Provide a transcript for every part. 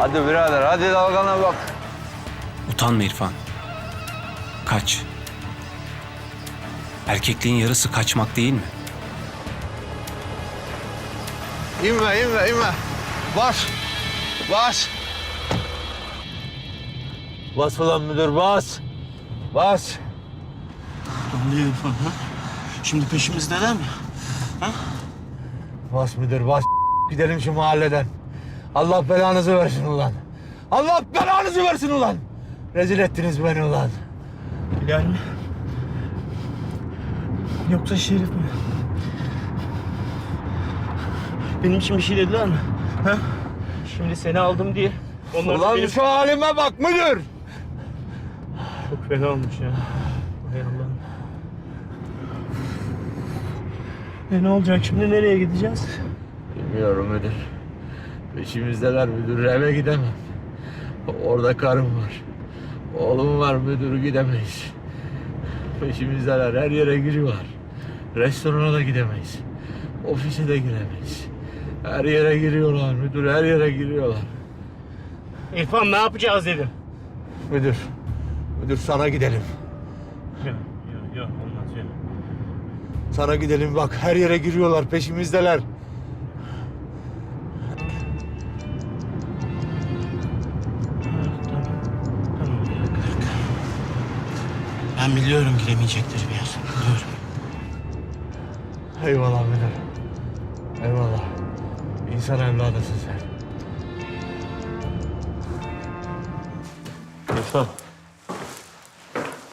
Hadi birader hadi dalgana bak. Utanma İrfan. Kaç. Erkekliğin yarısı kaçmak değil mi? İnme inme inme. Bas. Bas. Bas ulan müdür bas. Bas. Ne diyor İrfan ha? Şimdi peşimizdeler mi? Bas müdür bas. Gidelim şu mahalleden. Allah belanızı versin ulan. Allah belanızı versin ulan. Rezil ettiniz beni ulan. Bilal mi? Yoksa Şerif mi? Benim için bir şey dediler mi? Ha? Şimdi seni aldım diye. Onlar Ulan benim... şu halime bak müdür. Çok fena olmuş ya. Hay Allah'ım. E ne olacak şimdi? Nereye gideceğiz? Bilmiyorum müdür. Peşimizdeler müdür. Eve gidemem. Orada karım var. Oğlum var müdür gidemeyiz. Peşimizdeler her yere giriyorlar. Restorana da gidemeyiz. Ofise de giremeyiz. Her yere giriyorlar müdür her yere giriyorlar. İrfan ne yapacağız dedim. Müdür. Müdür sana gidelim. Yok yok yok olmaz ya. Sana gidelim bak her yere giriyorlar peşimizdeler. Ben biliyorum giremeyecekleri bir yer. Biliyorum. Eyvallah müdür. Eyvallah. İnsan evladısın sen. İrfan.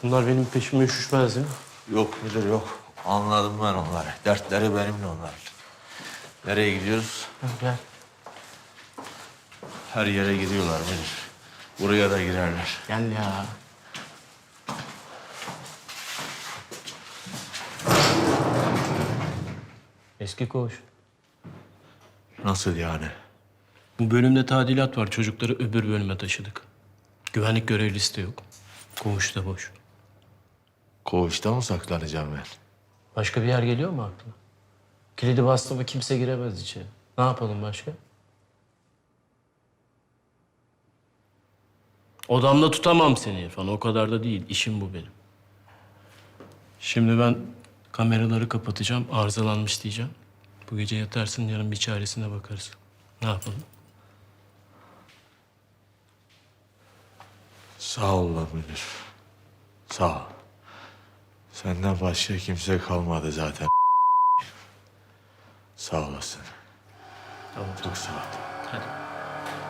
Bunlar benim peşime üşüşmez ya. Yok müdür yok. Anladım ben onları. Dertleri benimle onların. Nereye gidiyoruz? Gel. Her yere giriyorlar müdür. Buraya da girerler. Gel ya. Eski koğuş. Nasıl yani? Bu bölümde tadilat var. Çocukları öbür bölüme taşıdık. Güvenlik görevlisi de yok. Koğuş da boş. Koğuşta mı saklanacağım ben? Başka bir yer geliyor mu aklına? Kilidi bastı mı kimse giremez içeri. Ne yapalım başka? Odamda tutamam seni İrfan. O kadar da değil. İşim bu benim. Şimdi ben kameraları kapatacağım. Arızalanmış diyeceğim. Bu gece yatarsın yarın bir çaresine bakarız. Ne yapalım? Sağ ol lan müdür. Sağ ol. Senden başka kimse kalmadı zaten. Sağ olasın. Tamam. Çok sağ ol. Hadi.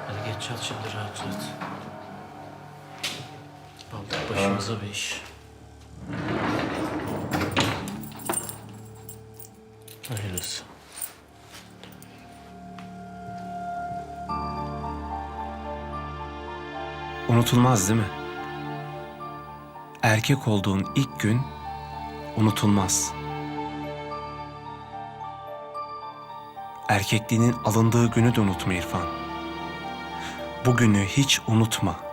Hadi geç yat şimdi rahat rahat. Aldık başımıza bir iş. Hayırlısı. Unutulmaz değil mi? Erkek olduğun ilk gün unutulmaz. Erkekliğinin alındığı günü de unutma İrfan. Bugünü hiç unutma.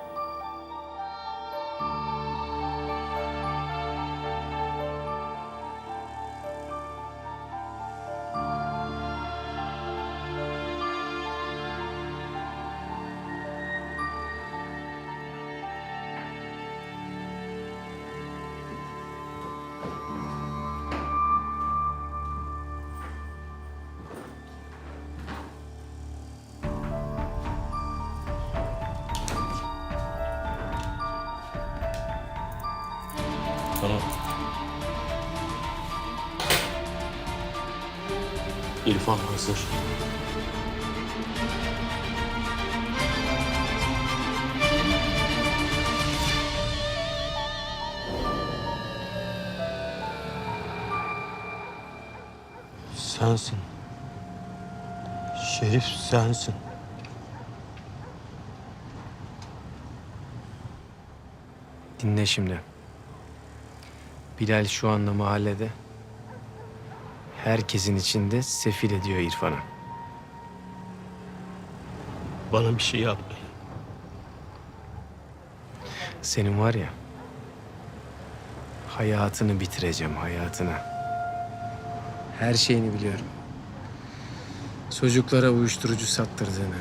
Tamam. İrfan hazır. Sensin. Şerif sensin. Dinle şimdi. Bilal şu anda mahallede. Herkesin içinde sefil ediyor İrfan'ı. Bana bir şey yapmayın. Senin var ya... Hayatını bitireceğim, hayatını. Her şeyini biliyorum. Çocuklara uyuşturucu sattırdığını,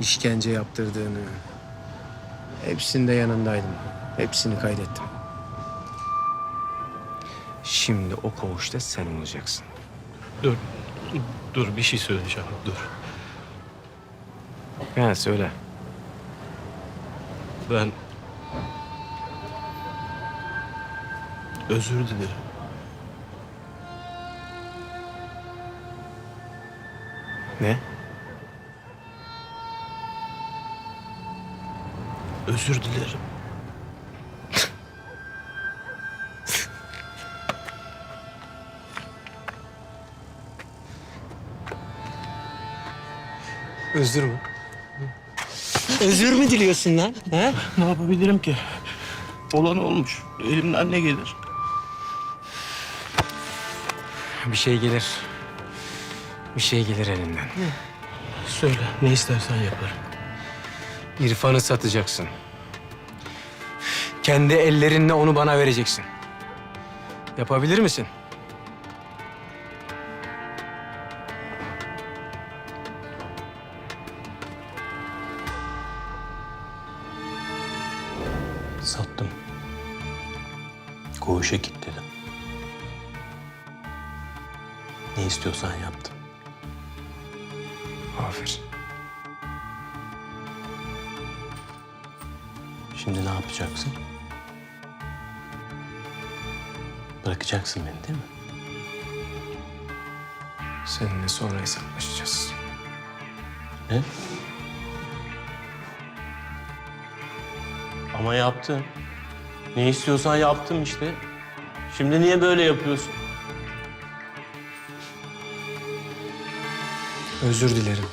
işkence yaptırdığını. Hepsinde yanındaydım. Hepsini kaydettim. Şimdi o koğuşta sen olacaksın. Dur, dur bir şey söyleyeceğim, dur. Ha söyle. Ben... Özür dilerim. Ne? Özür dilerim. Özür mü? Özür mü diliyorsun lan? He? Ne yapabilirim ki? Olan olmuş. Elimden ne gelir? Bir şey gelir. Bir şey gelir elinden. Söyle, ne istersen yaparım. İrfan'ı satacaksın. Kendi ellerinle onu bana vereceksin. Yapabilir misin? Sattım. Koğuşa kilitledim. Ne istiyorsan yaptım. Aferin. Şimdi ne yapacaksın? Bırakacaksın beni değil mi? Seninle sonra hesaplaşacağız. Ne? Ama yaptın. Ne istiyorsan yaptım işte. Şimdi niye böyle yapıyorsun? Özür dilerim.